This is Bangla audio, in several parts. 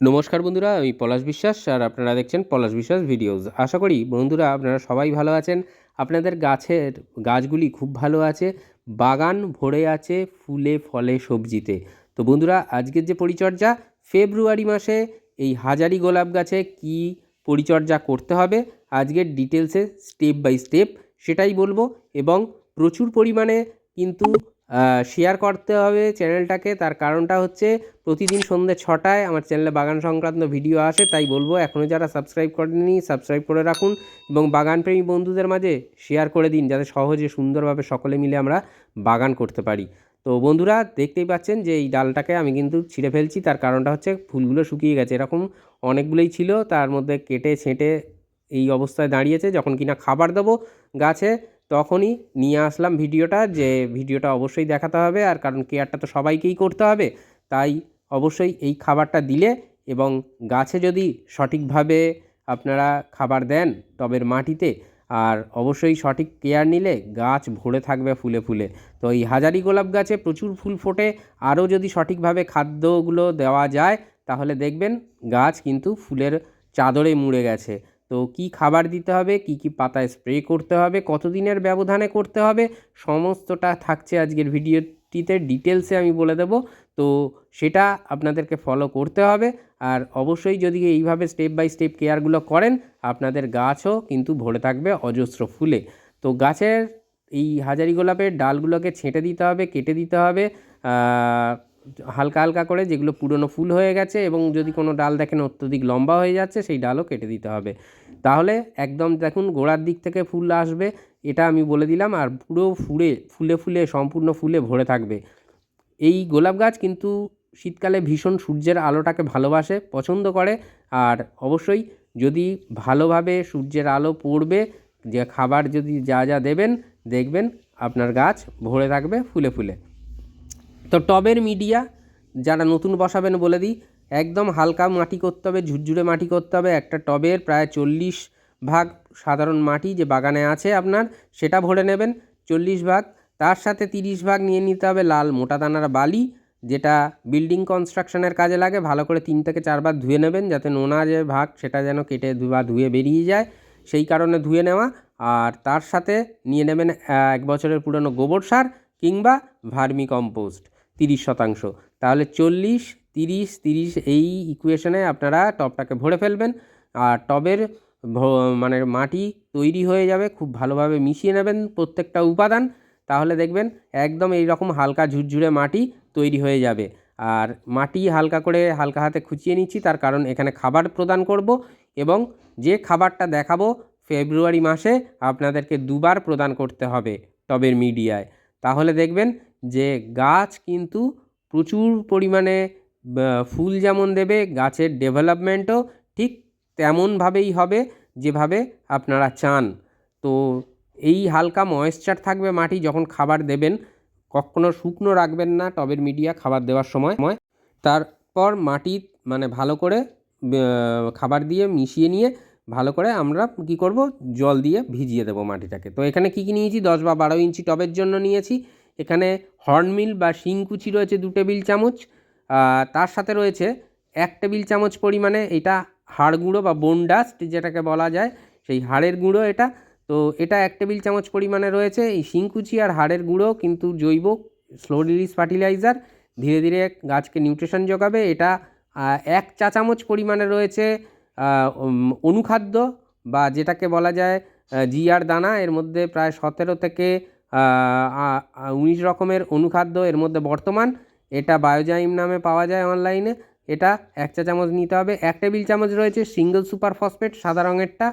নমস্কার বন্ধুরা, আমি পলাশ বিশ্বাস আর আপনারা দেখছেন পলাশ বিশ্বাস ভিডিওস। আশা করি বন্ধুরা আপনারা সবাই ভালো আছেন। আপনাদের গাছের গাছগুলি খুব ভালো আছে, বাগান ভরে আছে ফুলে ফলে সবজিতে। তো বন্ধুরা, আজকের যে পরিচর্যা, ফেব্রুয়ারি মাসে এই হাজারি গোলাপ গাছে কি পরিচর্যা করতে হবে, আজকের ডিটেলসে স্টেপ বাই স্টেপ সেটাই বলব এবং প্রচুর পরিমাণে কিন্তু শেয়ার করতে হবে চ্যানেলটাকে তার কারণটা হচ্ছে, প্রতিদিন সন্ধ্যে ছটায় আমার চ্যানেলে বাগান সংক্রান্ত ভিডিও আসে, তাই বলব এখনও যারা সাবস্ক্রাইব করেননি সাবস্ক্রাইব করে রাখুন এবং বাগানপ্রেমী বন্ধুদের মাঝে শেয়ার করে দিন, যাতে সহজে সুন্দরভাবে সকলে মিলে আমরা বাগান করতে পারি। তো বন্ধুরা, দেখতেই পাচ্ছেন যে এই ডালটাকে আমি কিন্তু ছিঁড়ে ফেলছি, তার কারণটা হচ্ছে ফুলগুলো শুকিয়ে গেছে। এরকম অনেকগুলোই ছিল, তার মধ্যে কেটে ছেঁটে এই অবস্থায় দাঁড়িয়েছে, যখন কিনা খাবার দেবো গাছে তখনই নিয়ে আসলাম ভিডিওটা যে ভিডিওটা অবশ্যই দেখাতে হবে আর কারণ কেয়ারটা তো সবাইকেই করতে হবে। তাই অবশ্যই এই খাবারটা দিলে এবং গাছে যদি সঠিকভাবে আপনারা খাবার দেন টবের মাটিতে আর অবশ্যই সঠিক কেয়ার নিলে গাছ ভরে থাকবে ফুলে ফুলে। তো এই হাজারি গোলাপ গাছে প্রচুর ফুল ফোটে। আরও যদি সঠিকভাবে খাদ্যগুলো দেওয়া যায় তাহলে দেখবেন গাছ কিন্তু ফুলের চাদরে মুড়ে গেছে। তো কি খাবার দিতে হবে? কি কি পাতায় স্প্রে করতে হবে? কতদিনের ব্যবধানে করতে হবে? সমস্তটা থাকছে আজকের ভিডিওটিতে। ডিটেলসে আমি বলে দেবো। তো সেটা আপনাদেরকে ফলো করতে হবে। আর অবশ্যই যদি এইভাবে স্টেপ বাই স্টেপ কেয়ারগুলো করেন, আপনাদের গাছও কিন্তু ভরে থাকবে অজস্র ফুলে। তো গাছের এই হাজারি গোলাপের ডালগুলোকে ছেঁটে দিতে হবে, কেটে দিতে হবে। হালকা হালকা করে যেগুলো পুরনো ফুল হয়ে গেছে এবং যদি কোনো ডাল দেখেন অত্যধিক লম্বা হয়ে যাচ্ছে, সেই ডালও কেটে দিতে হবে। তাহলে একদম দেখুন গোড়ার দিক থেকে ফুল আসবে, এটা আমি বলে দিলাম, আর পুরো ফুলে ফুলে ফুলে, সম্পূর্ণ ফুলে ভরে থাকবে। এই গোলাপ গাছ কিন্তু শীতকালে ভীষণ সূর্যের আলোটাকে ভালোবাসে, পছন্দ করে, আর অবশ্যই যদি ভালোভাবে সূর্যের আলো পড়বে, যে খাবার যদি যা যা দেবেন, দেখবেন আপনার গাছ ভরে থাকবে ফুলে ফুলে। তো টবের মিডিয়া যারা নতুন বসাবেন বলে দিই একদম হালকা মাটি করতে হবে, ঝুরঝুরে মাটি করতে হবে। একটা টবের প্রায় চল্লিশ ভাগ সাধারণ মাটি যে বাগানে আছে আপনার, সেটা ভরে নেবেন। চল্লিশ ভাগ, তার সাথে তিরিশ ভাগ নিয়ে নিতে হবে লাল মোটা দানার বালি, যেটা বিল্ডিং কনস্ট্রাকশনের কাজে লাগে। ভালো করে তিন থেকে চারবার ধুয়ে নেবেন যাতে নোনা যে ভাগ, সেটা যেন কেটে বা ধুয়ে বেরিয়ে যায়, সেই কারণে ধুয়ে নেওয়া। আর তার সাথে নিয়ে নেবেন এক বছরের পুরনো গোবর সার কিংবা ভার্মি কম্পোস্ট, তিরিশ শতাংশ। তাহলে চল্লিশ তিরিশ তিরিশ এই ইকুয়েশনে আপনারা টবটাকে ভরে ফেলবেন। আর টবের মানে মাটি তৈরি হয়ে যাবে, খুব ভালোভাবে মিশিয়ে নেবেন প্রত্যেকটা উপাদান। তাহলে দেখবেন একদম এই রকম হালকা ঝুরঝুরে মাটি তৈরি হয়ে যাবে। আর মাটি হালকা করে হালকা হাতে খুঁচিয়ে নিচ্ছি, তার কারণ এখানে খাবার প্রদান করব এবং যে খাবারটা দেখাবো ফেব্রুয়ারি মাসে আপনাদেরকে দুবার প্রদান করতে হবে টবের মিডিয়ায়। তাহলে দেখবেন যে গাছ কিন্তু প্রচুর পরিমাণে ফুল যেমন দেবে, গাছের ডেভেলপমেন্টও ঠিক তেমনভাবেই হবে যেভাবে আপনারা চান। তো এই হালকা ময়েশ্চার থাকবে মাটি যখন খাবার দেবেন, কখনো শুকনো রাখবেন না টবের মিডিয়া খাবার দেওয়ার সময়। তারপর মাটি মানে ভালো করে খাবার দিয়ে মিশিয়ে নিয়ে ভালো করে আমরা কি করব, জল দিয়ে ভিজিয়ে দেবো মাটিটাকে। তো এখানে কী কী নিয়েছি? দশ বা বারো ইঞ্চি টবের জন্য নিয়েছি। এখানে হর্নমিল বা শিংকুচি রয়েছে দু টেবিল চামচ। তার সাথে রয়েছে এক টেবিল চামচ পরিমাণে এটা হাড় গুঁড়ো বা বোন ডাস্ট যেটাকে বলা যায়, সেই হাড়ের গুঁড়ো এটা। তো এটা এক টেবিল চামচ পরিমাণে রয়েছে, এই শিংকুচি আর হাড়ের গুঁড়ো কিন্তু জৈব স্লো রিলিজ ফার্টিলাইজার ধীরে ধীরে গাছকে নিউট্রিশন যোগাবে। এটা এক চা চামচ পরিমাণে রয়েছে অনুখাদ্য বা যেটাকে বলা যায় জিআর দানা। এর মধ্যে প্রায় সতেরো থেকে উনিশ রকমের অনুখাদ্য এর মধ্যে বর্তমান। এটা বায়োজাইম নামে পাওয়া যায় অনলাইনে এটা এক চা চামচ নিতে হবে, এক টেবিল চামচ রয়েছে সিঙ্গল সুপার ফসফেট সাদা রঙেরটা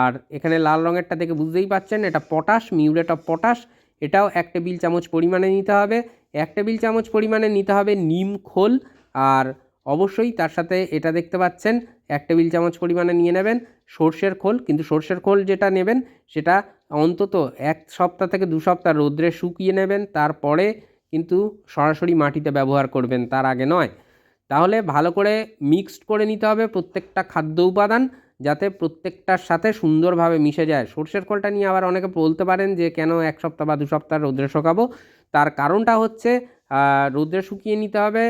আর এখানে লাল রঙেরটা দেখে বুঝতেই পাচ্ছেন, এটা পটাশ মিউরেট অফ পটাশ এটাও এক টেবিল চামচ পরিমাণে নিতে হবে। এক টেবিল চামচ পরিমাণে নিতে হবে নিম খোল, আর অবশ্যই তার সাথে এটা দেখতে পাচ্ছেন, এক টেবিল চামচ পরিমাণে নিয়ে নেবেন সর্ষের খোল, কিন্তু সর্ষের খোল যেটা নেবেন সেটা অন্তত এক সপ্তাহ থেকে দু সপ্তাহ রোদ্রে শুকিয়ে নেবেন, তারপরে কিন্তু সরাসরি মাটিতে ব্যবহার করবেন তার আগে নয়। তাহলে ভালো করে মিক্সড করে নিতে হবে প্রত্যেকটা খাদ্য উপাদান যাতে প্রত্যেকটার সাথে সুন্দরভাবে মিশে যায়। সর্ষের খোলটা নিয়ে আবার অনেকে বলতে পারেন যে, কেন এক সপ্তাহ বা দু সপ্তাহ রোদ্রে শুকাবো? তার কারণটা হচ্ছে রোদ্রে শুকিয়ে নিতে হবে।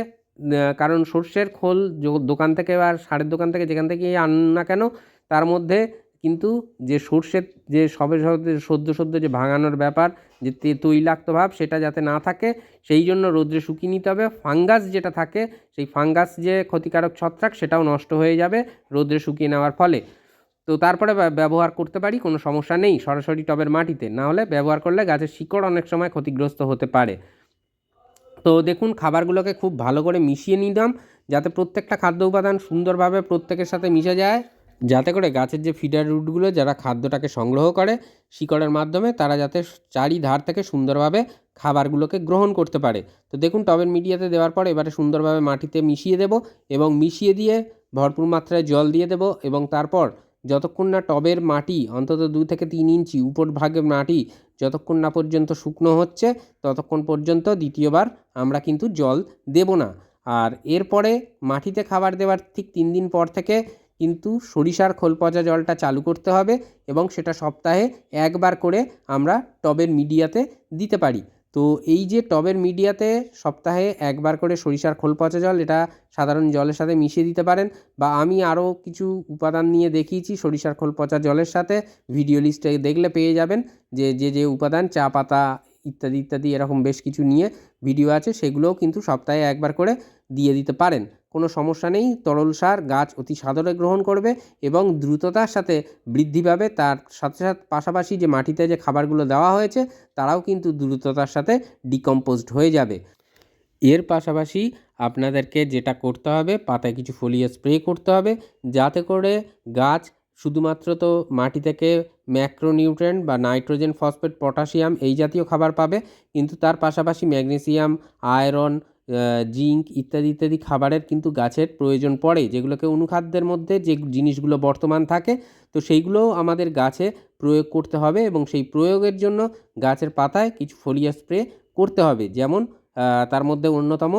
কারণ সর্ষের খোল দোকান থেকে বা সারের দোকান থেকে যেখান থেকেই আন না কেন, তার মধ্যে কিন্তু যে সর্ষের যে সবে সবে সদ্য সদ্য যে ভাঙানোর ব্যাপার, যে তৈলাক্ত ভাব সেটা যাতে না থাকে, সেই জন্য রোদ্রে শুকিয়ে নিতে হবে। ফাঙ্গাস যেটা থাকে, সেই ফাঙ্গাস যে ক্ষতিকারক ছত্রাক সেটাও নষ্ট হয়ে যাবে রোদ্রে শুকিয়ে নেওয়ার ফলে। তো তারপরে ব্যবহার করতে পারি, কোনো সমস্যা নেই, সরাসরি টবের মাটিতে। না হলে ব্যবহার করলে গাছের শিকড় অনেক সময় ক্ষতিগ্রস্ত হতে পারে। তো দেখুন, খাবারগুলোকে খুব ভালো করে মিশিয়ে নিলাম, যাতে প্রত্যেকটা খাদ্য উপাদান সুন্দরভাবে প্রত্যেকের সাথে মিশে যায়। যাতে করে গাছের যে ফিডার রুটগুলো যারা খাদ্যটাকে সংগ্রহ করে শিকড়ের মাধ্যমে, তারা যাতে চারিধার থেকে সুন্দরভাবে খাবারগুলোকে গ্রহণ করতে পারে। তো দেখুন, টবের মিডিয়াতে দেওয়ার পর এবারে সুন্দরভাবে মাটিতে মিশিয়ে দেব এবং মিশিয়ে দিয়ে ভরপুর মাত্রায় জল দিয়ে দেব এবং তারপর যতক্ষণ না টবের মাটি, অন্তত দু থেকে তিন ইঞ্চি উপর ভাগের মাটি যতক্ষণ না পর্যন্ত শুকনো হচ্ছে, ততক্ষণ পর্যন্ত দ্বিতীয়বার আমরা কিন্তু জল দেব না। আর এরপরে মাটিতে খাবার দেওয়ার ঠিক তিন দিন পর থেকে কিন্তু সরিষার খোল পচা জলটা চালু করতে হবে এবং সেটা সপ্তাহে একবার করে আমরা টবের মিডিয়াতে দিতে পারি। তো এই যে টবের মিডিয়াতে সপ্তাহে একবার করে সরিষার খোল পচা জল, এটা সাধারণ জলের সাথে মিশিয়ে দিতে পারেন বা আমি আরও কিছু উপাদান নিয়ে দেখিয়েছি সরিষার খোল পচা জলের সাথে। ভিডিও লিস্টে দেখলে পেয়ে যাবেন যে যে যে উপাদান, চা, পাতা ইত্যাদি ইত্যাদি এরকম বেশ কিছু নিয়ে ভিডিও আছে, সেগুলোও কিন্তু সপ্তাহে একবার করে দিয়ে দিতে পারেন। কোনো সমস্যা নেই। তরল সার গাছ অতি সাদরে গ্রহণ করবে এবং দ্রুততার সাথে বৃদ্ধি পাবে। তার সাথে সাথে পাশাপাশি যে মাটিতে যে খাবারগুলো দেওয়া হয়েছে, তারাও কিন্তু দ্রুততার সাথে ডিকম্পোজড হয়ে যাবে। এর পাশাপাশি আপনাদেরকে যেটা করতে হবে, পাতায় কিছু ফলিয়া স্প্রে করতে হবে, যাতে করে গাছ শুধুমাত্র তো মাটি থেকে ম্যাক্রোনিউট্রেন্ট বা নাইট্রোজেন, ফসফেট, পটাশিয়াম এই জাতীয় খাবার পাবে, কিন্তু তার পাশাপাশি ম্যাগনেসিয়াম, আয়রন জিঙ্ক ইত্যাদি ইত্যাদি খাবারের কিন্তু গাছের প্রয়োজন পড়ে, যেগুলোকে অনুখাদ্যের মধ্যে যে জিনিসগুলো বর্তমান থাকে, তো সেইগুলোও আমাদের গাছে প্রয়োগ করতে হবে এবং সেই প্রয়োগের জন্য গাছের পাতায় কিছু ফলিয়া স্প্রে করতে হবে। যেমন তার মধ্যে অন্যতম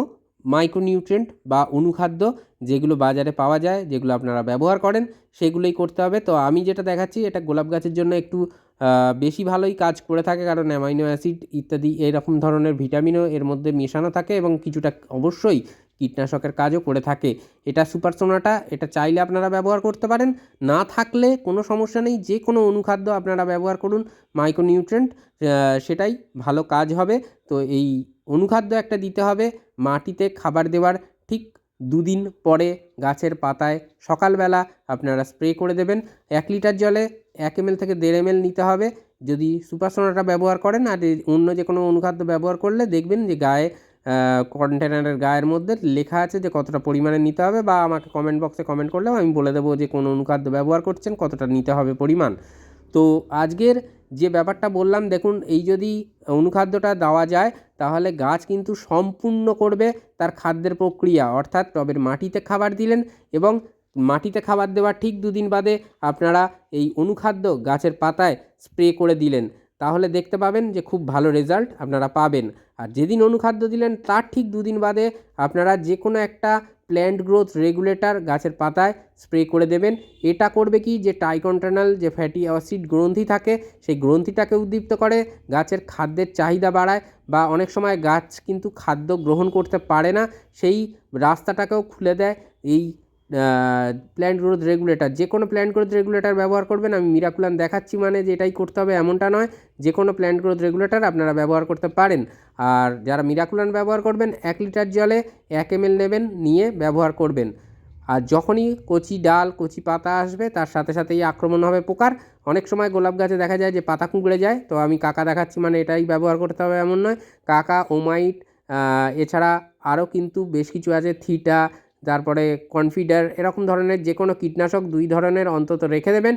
মাইক্রোনিউট্রেন্ট বা অনুখাদ্য যেগুলো বাজারে পাওয়া যায়, যেগুলো আপনারা ব্যবহার করেন, সেগুলোই করতে হবে। তো আমি যেটা দেখাচ্ছি, এটা গোলাপ গাছের জন্য একটু বেশি ভালোই কাজ করে থাকে কারণ অ্যামাইনো অ্যাসিড ইত্যাদি এরকম ধরনের ভিটামিনও এর মধ্যে মেশানো থাকে এবং কিছুটা অবশ্যই কীটনাশকের কাজও করে থাকে। এটা সুপার সোনাটা, এটা চাইলে আপনারা ব্যবহার করতে পারেন। না থাকলে কোনো সমস্যা নেই, যে কোনো অনুখাদ্য আপনারা ব্যবহার করুন মাইক্রোনিউট্রেন্ট সেটাই ভালো কাজ হবে। তো এই অনুখাদ্য একটা দিতে হবে, মাটিতে খাবার দেওয়ার ঠিক দুদিন পরে গাছের পাতায় সকালবেলা আপনারা স্প্রে করে দেবেন। এক লিটার জলে এক এমএল থেকে দেড় এমএল নিতে হবে। যদি সুপার সোনাটা ব্যবহার করেন আর অন্য যে কোনো অনুখাদ্য ব্যবহার করলে দেখবেন যে গায়ে কন্টেনারের গায়ের মধ্যে লেখা আছে যে কতটা পরিমাণে নিতে হবে বা আমাকে কমেন্ট বক্সে কমেন্ট করলেও আমি বলে দেবো যে কোন অনুখাদ্য ব্যবহার করছেন, কতটা নিতে হবে পরিমাণ। তো আজকের যে ব্যাপারটা বললাম, দেখুন, এই যদি অনুখাদ্যটা দেওয়া যায়, তাহলে গাছ কিন্তু সম্পূর্ণ করবে তার খাদ্যের প্রক্রিয়া। অর্থাৎ টবের মাটিতে খাবার দিলেন এবং মাটিতে খাবার দেওয়ার ঠিক দুদিন বাদে আপনারা এই অনুখাদ্য গাছের পাতায় স্প্রে করে দিলেন। তাহলে দেখতে পাবেন যে খুব ভালো রেজাল্ট আপনারা পাবেন। আর যেদিন অনুখাদ্য দিলেন, তার ঠিক দুদিন বাদে আপনারা যে কোনো একটা প্ল্যান্ট গ্রোথ রেগুলেটর গাছের পাতায় স্প্রে করে দেবেন। এটা করবে কি? যে টাইকন্টানাল যে ফ্যাটি অ্যাসিড গ্রন্থি থাকে, সেই গ্রন্থিটাকে উদ্দীপ্ত করে গাছের খাদ্যের চাহিদা বাড়ায় বা অনেক সময় গাছ কিন্তু খাদ্য গ্রহণ করতে পারে না, সেই রাস্তাটাকেও খুলে দেয়। এই প্ল্যান্ট গ্রোথ রেগুলেটর যে কোনো প্ল্যান্ট গ্রোথ রেগুলেটর ব্যবহার করবেন। আমি মিরাকুলান দেখাচ্ছি মানে যে এটাই করতে হবে এমনটা নয়, যে কোনো প্ল্যান্ট গ্রোথ রেগুলেটর আপনারা ব্যবহার করতে পারেন। আর যারা মিরাকুলান ব্যবহার করবেন, এক লিটার জলে এক এমএল নেবেন, নিয়ে ব্যবহার করবেন। আর যখনই কচি ডাল, কচি পাতা আসবে, তার সাথে সাথেই আক্রমণ হবে পোকার। অনেক সময় গোলাপ গাছে দেখা যায় যে পাতা কুঁকড়ে যায়, তো আমি কাকা দেখাচ্ছি মানে এটাই ব্যবহার করতে হবে এমন নয়। কাকা ওমাইট এছাড়া আরও কিন্তু বেশ কিছু আছে, থিটা তারপরে কনফিডার এরকম ধরনের যে কোনো কীটনাশক দুই ধরনের অন্তত রেখে দেবেন,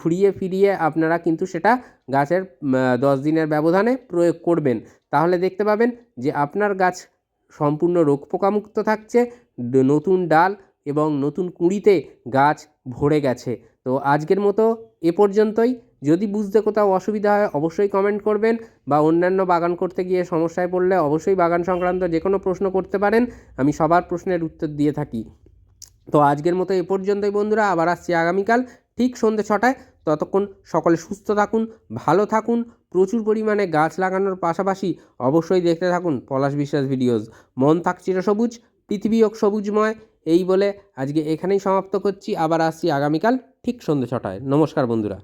ঘুরিয়ে ফিরিয়ে আপনারা কিন্তু সেটা গাছের দশ দিনের ব্যবধানে প্রয়োগ করবেন। তাহলে দেখতে পাবেন যে আপনার গাছ সম্পূর্ণ রোগ পোকামুক্ত থাকছে নতুন ডাল এবং নতুন কুঁড়িতে গাছ ভরে গেছে। তো আজকের মতো এ পর্যন্তই। যদি বুঝতে কোথাও অসুবিধা হয়, অবশ্যই কমেন্ট করবেন বা অন্যান্য বাগান করতে গিয়ে সমস্যায় পড়লে অবশ্যই বাগান সংক্রান্ত যে কোনো প্রশ্ন করতে পারেন, আমি সবার প্রশ্নের উত্তর দিয়ে থাকি। তো আজকের মতো এ পর্যন্তই বন্ধুরা, আবার আসছি আগামীকাল ঠিক সন্ধ্যে ছটায়। ততক্ষণ সকলে সুস্থ থাকুন, ভালো থাকুন, প্রচুর পরিমাণে গাছ লাগানোর পাশাপাশি অবশ্যই দেখতে থাকুন পলাশ বিশ্বাস ভিডিওস মন থাক চিরসবুজ পৃথিবী হোক সবুজময়, এই বলে আজকে এখানেই সমাপ্ত করছি, আবার আসছি আগামীকাল ঠিক সন্ধ্যে ছটায়। নমস্কার বন্ধুরা।